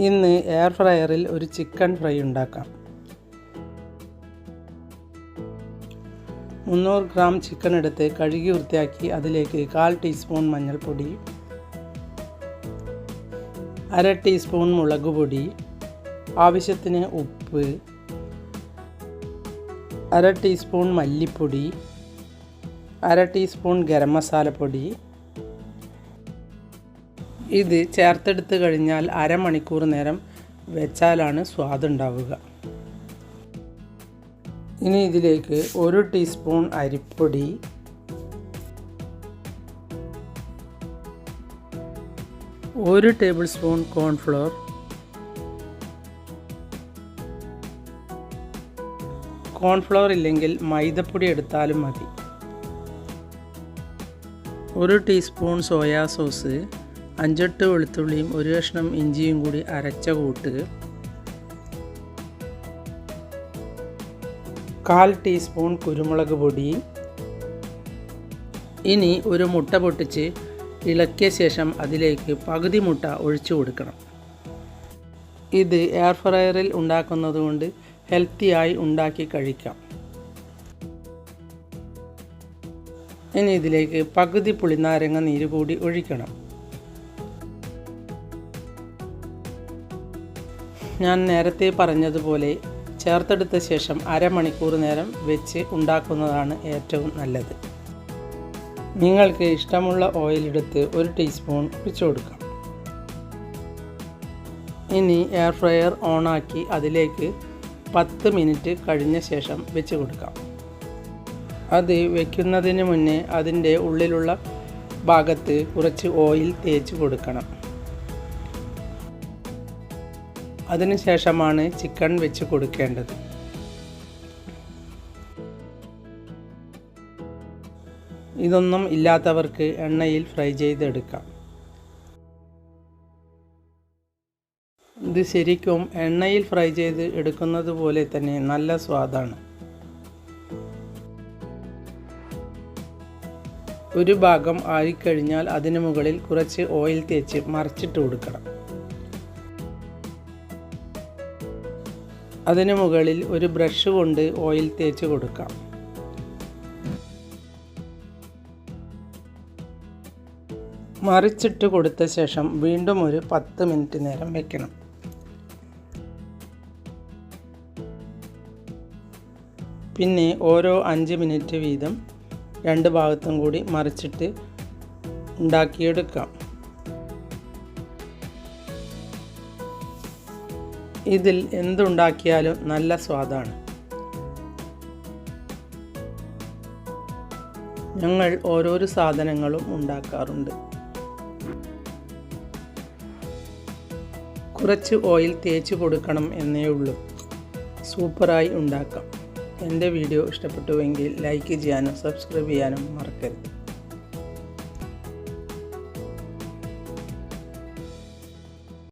ഇന്ന് എയർ ഫ്രയറിൽ ഒരു chicken fry ഉണ്ടാക്കാം. മുന്നൂറ് ഗ്രാം ചിക്കൻ എടുത്ത് കഴുകി വൃത്തിയാക്കി അതിലേക്ക് കാൽ ടീസ്പൂൺ മഞ്ഞൾപ്പൊടി അര ടീസ്പൂൺ മുളക് പൊടി ആവശ്യത്തിന് ഉപ്പ് അര ടീസ്പൂൺ മല്ലിപ്പൊടി അര ടീസ്പൂൺ ഗരം മസാലപ്പൊടി ഇത് ചേർത്തെടുത്ത് കഴിഞ്ഞാൽ അരമണിക്കൂർ നേരം വെച്ചാലാണ് സ്വാദുണ്ടാവുക. ഇനി ഇതിലേക്ക് ഒരു ടീസ്പൂൺ അരിപ്പൊടി ഒരു ടേബിൾ സ്പൂൺ കോൺഫ്ലോർ കോൺഫ്ലോർ ഇല്ലെങ്കിൽ മൈദപ്പൊടി എടുത്താലും മതി. ഒരു ടീസ്പൂൺ സോയാ സോസ് അഞ്ചെട്ട് വെളുത്തുള്ളിയും ഒരു കഷ്ണം ഇഞ്ചിയും കൂടി അരച്ച കൂട്ട്. കാൽ ടീസ്പൂൺ കുരുമുളക് പൊടി. ഇനി ഒരു മുട്ട പൊട്ടിച്ച് ഇളക്കിയ ശേഷം അതിലേക്ക് പകുതി മുട്ട ഒഴിച്ചു കൊടുക്കണം. ഇത് എയർ ഫ്രയറിൽ ഉണ്ടാക്കുന്നതുകൊണ്ട് ഹെൽത്തിയായി ഉണ്ടാക്കി കഴിക്കാം. ഇനി ഇതിലേക്ക് പകുതി പുളിനാരങ്ങ നീര് കൂടി ഒഴിക്കണം. ഞാൻ നേരത്തെ പറഞ്ഞതുപോലെ ചേർത്തെടുത്ത ശേഷം അരമണിക്കൂർ നേരം വെച്ച് ഉണ്ടാക്കുന്നതാണ് ഏറ്റവും നല്ലത്. നിങ്ങൾക്ക് ഇഷ്ടമുള്ള ഓയിലെടുത്ത് ഒരു ടീസ്പൂൺ ഒഴിച്ചു കൊടുക്കാം. ഇനി എയർ ഫ്രയർ ഓണാക്കി അതിലേക്ക് പത്ത് മിനിറ്റ് കഴിഞ്ഞ ശേഷം വെച്ച് കൊടുക്കാം. അത് വയ്ക്കുന്നതിന് മുന്നേ അതിന്റെ ഉള്ളിലുള്ള ഭാഗത്ത് കുറച്ച് ഓയിൽ തേച്ച് കൊടുക്കണം. അതിനുശേഷമാണ് ചിക്കൻ വെച്ച് കൊടുക്കേണ്ടത്. ഇതൊന്നും ഇല്ലാത്തവർക്ക് എണ്ണയിൽ ഫ്രൈ ചെയ്തെടുക്കാം. ഇത് ശരിക്കും എണ്ണയിൽ ഫ്രൈ ചെയ്ത് എടുക്കുന്നത് പോലെ തന്നെ നല്ല സ്വാദാണ്. ഒരു ഭാഗം ആയിക്കഴിഞ്ഞാൽ അതിനു മുകളിൽ കുറച്ച് ഓയിൽ തേച്ച് മറിച്ചിട്ട് കൊടുക്കണം. അതിനു മുകളിൽ ഒരു ബ്രഷ് കൊണ്ട് ഓയിൽ തേച്ച് കൊടുക്കാം. മറിച്ചിട്ട് കൊടുത്ത ശേഷം വീണ്ടും ഒരു പത്ത് മിനിറ്റ് നേരം വെക്കണം. പിന്നെ ഓരോ അഞ്ച് മിനിറ്റ് വീതം രണ്ട് ഭാഗത്തും കൂടി മറിച്ചിട്ട് ഉണ്ടാക്കിയെടുക്കാം. ഇതിൽ എന്തുണ്ടാക്കിയാലും നല്ല സ്വാദാണ്. ഞങ്ങൾ ഓരോരോ സാധനങ്ങളും ഉണ്ടാക്കാറുണ്ട്. കുറച്ച് ഓയിൽ തേച്ച് കൊടുക്കണം എന്നേ ഉള്ളൂ. സൂപ്പറായി ഉണ്ടാക്കാം. എന്റെ വീഡിയോ ഇഷ്ടപ്പെട്ടുവെങ്കിൽ ലൈക്ക് ചെയ്യാനും സബ്സ്ക്രൈബ് ചെയ്യാനും മറക്കരുത്.